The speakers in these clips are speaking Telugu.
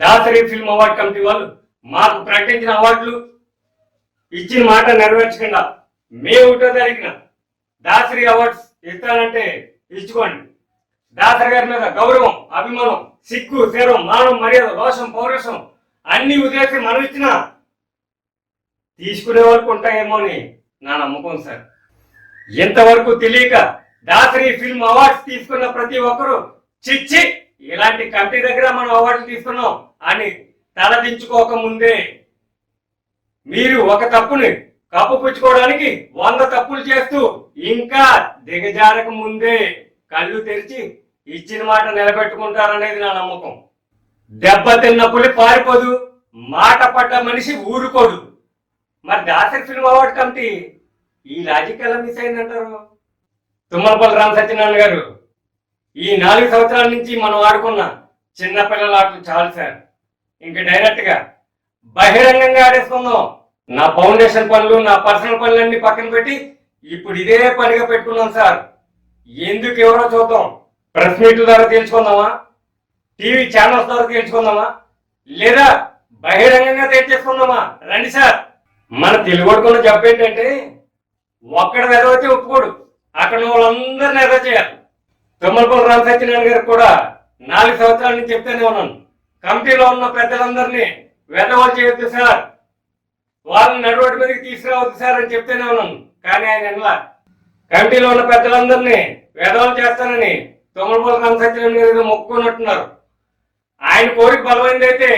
దాసరి ఫిల్మ్ అవార్డ్ కమిటీ వాళ్ళు మాకు ప్రకటించిన అవార్డులు ఇచ్చిన మాట నెరవేర్చకుండా మే ఒకటో తారీఖున దాసరి అవార్డ్స్ ఇస్తానంటే ఇచ్చుకోండి. దాసరి గారి మీద గౌరవం అభిమానం సిగ్గు శరం మానం మర్యాద రోషం పౌరుషం అన్ని ఉద్దేశం మనం ఇచ్చిన తీసుకునే వరకు ఉంటాయేమో అని నా నమ్మకం సార్. ఇంతవరకు తెలియక దాసరి ఫిల్మ్ అవార్డ్స్ తీసుకున్న ప్రతి ఒక్కరూ చిచ్చి ఇలాంటి కమిటీ దగ్గర మనం అవార్డులు తీసుకున్నాం అని తలదించుకోక ముందే మీరు ఒక తప్పుని కప్పుపుచ్చుకోవడానికి వంద తప్పులు చేస్తూ ఇంకా దిగజారక ముందే కళ్ళు తెరిచి ఇచ్చిన మాట నిలబెట్టుకుంటారనేది నా నమ్మకం. దెబ్బ తిన్న పులి పారిపోదు మాట పడ్డ మనిషి ఊరుకోడు మరి దాసరి ఫిల్మ్ అవార్డు కమిటీ ఈ లాజిక్ ఎలా మిస్ అయిందంటారు? తుమ్మలపల్లి రామ సత్యనారాయణ గారు. ఈ నాలుగు సంవత్సరాల నుంచి మనం ఆడుకున్న చిన్నపిల్లల ఆటలు చాలు సార్. ఇంక డైరెక్ట్గా బహిరంగంగా ఆడేసుకుందాం. నా ఫౌండేషన్ పనులు నా పర్సనల్ పనులన్నీ పక్కన పెట్టి ఇప్పుడు ఇదే పనిగా పెట్టుకున్నాం సార్. ఎందుకు ఎవరో చూద్దాం. ప్రెస్ మీట్ల ద్వారా తేల్చుకుందామా? టీవీ ఛానల్స్ ద్వారా తేల్చుకుందామా? లేదా బహిరంగంగా తేల్చేసుకుందామా? రండి సార్. మన తెలుగుడుకున్న జబ్బు ఏంటంటే ఒక్కడ ఎదవైతే ఒప్పుకోడు. అక్కడ వాళ్ళందరిని వాళ్ళందరినీ ఎదవ చేయాలి తుమ్మలపల్లి రామ సత్యనారాయణ గారికి కూడా నాలుగు సంవత్సరాల నుంచి చెప్తూనే ఉన్నాను. కమిటీలో ఉన్న పెద్దలందరినీ వెదవలు చేయొద్దు సార్. వాళ్ళని నడవడి మీదకి తీసుకురావద్దు సార్ అని చెప్తూనే ఉన్నాను. కానీ ఆయన ఇలా కమిటీలో ఉన్న పెద్దలందరినీ వెదవలు చేస్తానని తుమ్మలపల్లి రామ సత్యనారాయణ గారు మొక్కుకున్నట్టున్నారు. ఆయన కోరిక బలమైందైతే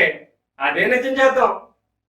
అదే నిజం చేద్దాం.